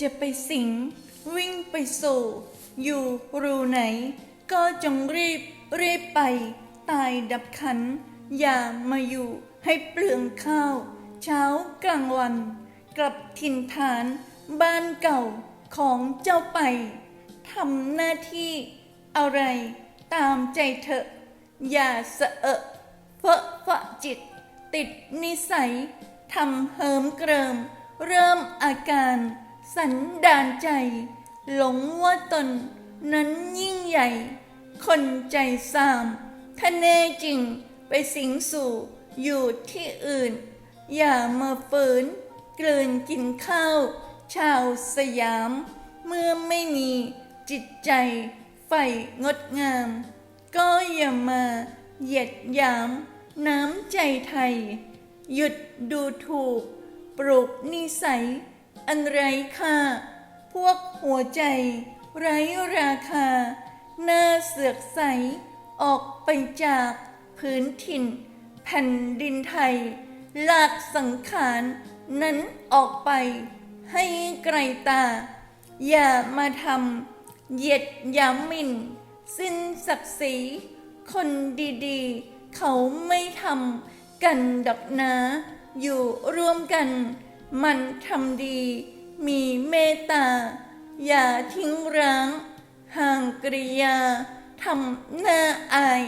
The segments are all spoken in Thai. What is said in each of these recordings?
จะไปสิง วิ่งไปสู่ อยู่รูไหน ก็จงรีบรีบไป ตายดับขัน อย่ามาอยู่ให้เปลืองข้าว เช้ากลางวัน กลับถิ่นฐานบ้านเก่าของเจ้าไปทำหน้าที่อะไรตามใจเถอะ อย่าเสอะเอะเฟอะฟะจิต ติดนิสัยทำเหิมเกริม เริ่มอาการ สันดานใจ หลงว่าตนนั้นยิ่งใหญ่ คนใจสามถ้าแน่จริงไปสิงสู่อยู่ที่อื่น อย่ามาฝืนกลืนกินข้าว ชาวสยาม เมื่อไม่มีจิตใจใฝ่งดงาม ก็อย่ามาเหยียดหยามน้ำใจไทย หยุดดูถูก ปลูกนิสัย อันไร้ค่า พวกหัวใจ ไร้ราคา หน้าเสือกใส ออกไปจากพื้นถิ่น แผ่นดินไทย ลากสังขาร นั้นออกไป ให้ไกลตา อย่ามาทำเหยียดยามหมิ่นสิ้นศักดิ์ศรีคนดีๆ เขาไม่ทำกันดอกนาอยู่ร่วมกัน มันทำดีมีเมตตา อย่าทิ้งร้าง ห่างกริยาทำหน้าอาย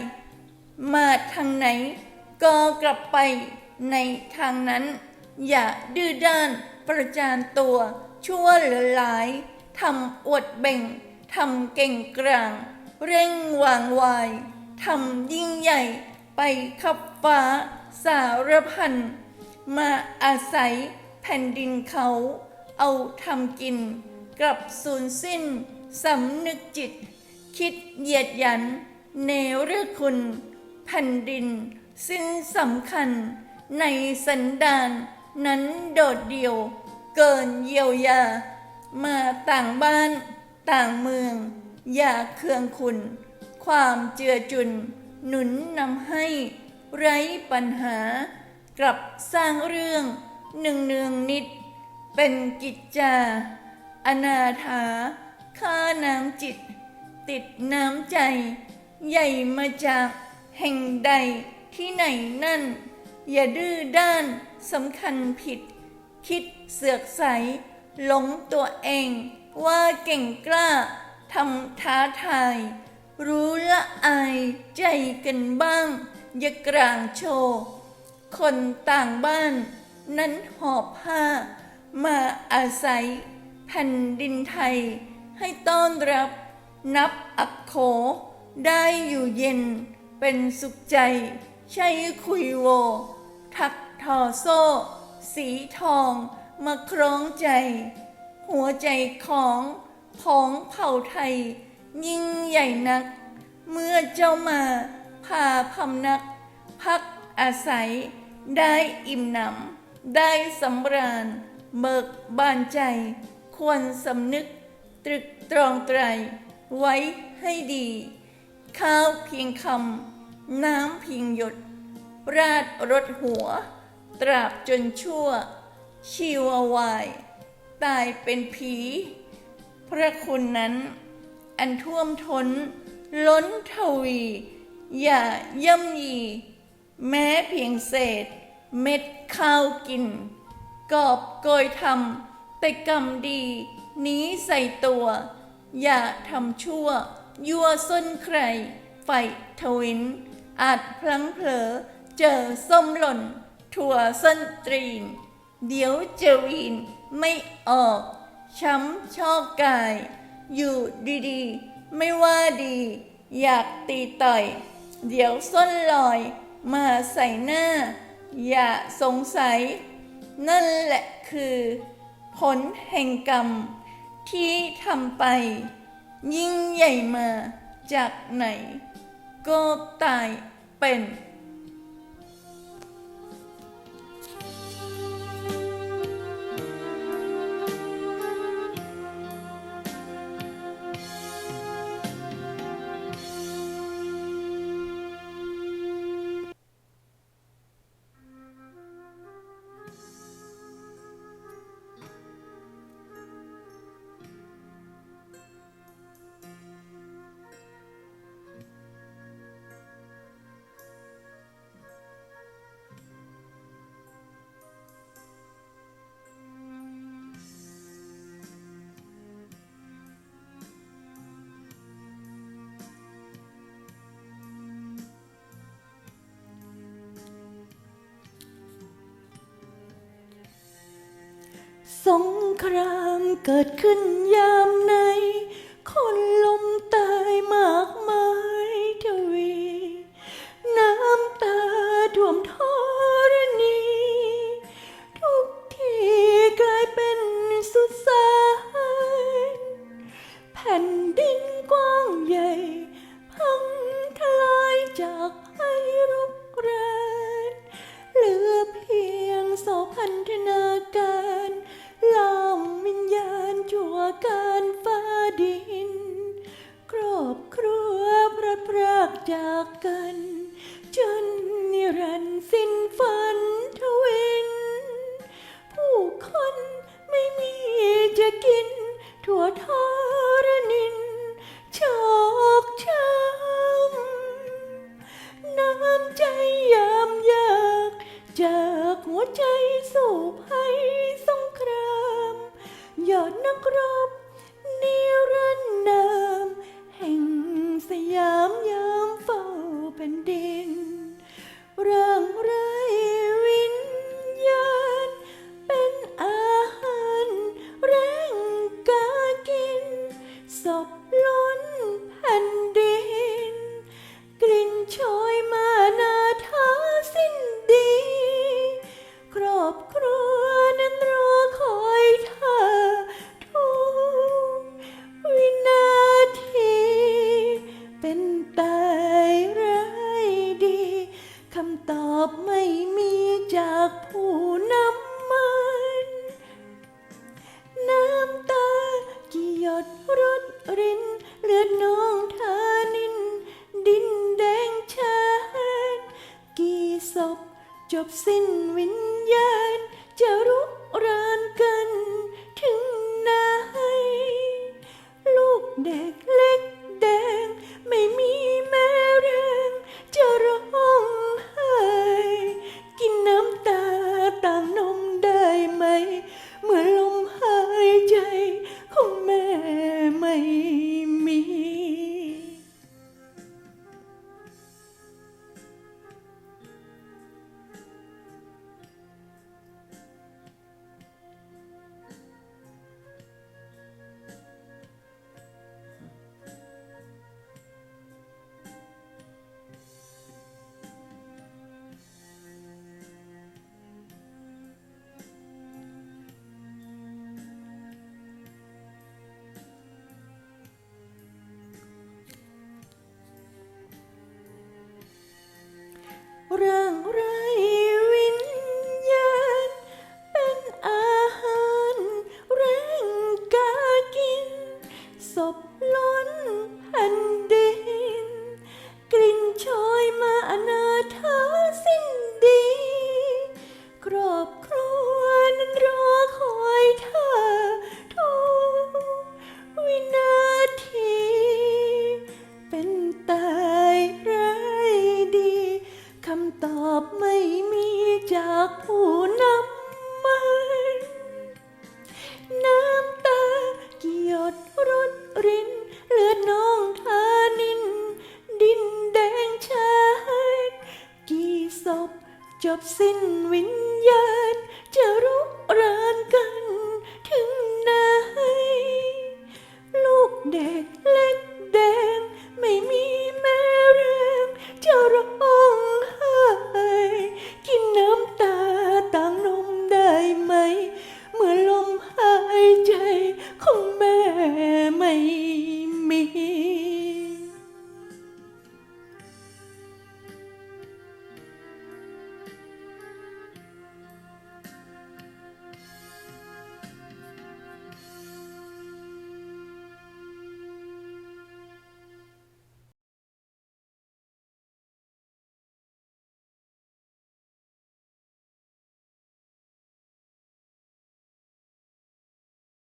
มาทางไหน ก็กลับไปในทางนั้น อย่าดื้อด้านประจานตัวชั่วเหลือหลายทำอวดเบ่งทำเก่งกลาง เร่งวางวายทำยิ่งใหญ่ไปขับฟ้าสารพันมาอาศัย แผ่นดินเขาเอาทำกิน กลับสูญสิ้นสำนึกจิต คิดเหยียดหยันเนรคุณ แผ่นดิน สิ้นสำคัญ ในสันดานนั้นโดดเดี่ยว เกินเยียวยา มาต่างบ้านต่างเมือง อย่าเคืองคุณ ความเจือจุน หนุนนำให้ไร้ปัญหากลับสร้างเรื่อง หนึ่งเนืองนิด เป็นกิจจา อนาถาค่าน้ำจิต ติดน้ำใจ ใหญ่มาจากแห่งใดที่ไหนนั่น อย่าดื้อด้านสำคัญผิด คิดเสือกใส หลงตัวเอง ว่าเก่งกล้าทำท้าทาย รู้ละอายใจกันบ้าง อย่ากลางโชว์ คนต่างบ้าน นั้นหอบผ้า มาอาศัยแผ่นดินไทย ให้ต้อนรับนับอักโข ได้อยู่เย็นเป็นสุขใจ ใช่คุยโว ทักทอโซ่ สีทองมาคล้องใจ หัวใจของผองเผ่าไทย ยิ่งใหญ่นัก เมื่อเจ้ามาพาพำนัก พักอาศัยได้อิ่มหนำ ได้สำราญเบิกบานใจ ควรสำนึกตรึกตรองไตร ไว้ให้ดี ข้าวเพียงคำน้ำเพียงหยด ราดรถหัว ตราบจนชั่ว ชีวาวาย ตายเป็นผี พระคุณนั้น อันท่วมท้น ล้นทวี อย่าย่ำยี แม้เพียงเศษ เม็ดข้าวกิน กอบโกยทำแต่กรรมดีนี้ใส่ตัว อย่าทำชั่ว ยั่วส้นใคร ไฟทวิน อาจพลั้งเผลอ เจอส้มหล่น ถั่วส้นตรีน เดี๋ยวเจอวีนไม่ออก ช้ำชอกกาย อยู่ดีๆ ไม่ว่าดี อยากตีต่อย เดี๋ยวส้นลอย มาใส่หน้า อย่าสงสัย นั่นแหละคือ ผลแห่งกรรม ที่ทำไป ยิ่งใหญ่มาจากไหน ก็ตายเป็น สงครามเกิดขึ้นยามไหน คน จากกัน จนนิรันดร์สิ้นฝันทวินผู้คนไม่มีจะกิน ทั่วทรนินชอกช้ำน้ำใจยามยากจากหัวใจสู่ภัยสงครามยอดนักรบ จบสิ้นวิญญาณ จะรุกรานกัน ถึงไหนลูกเด็ก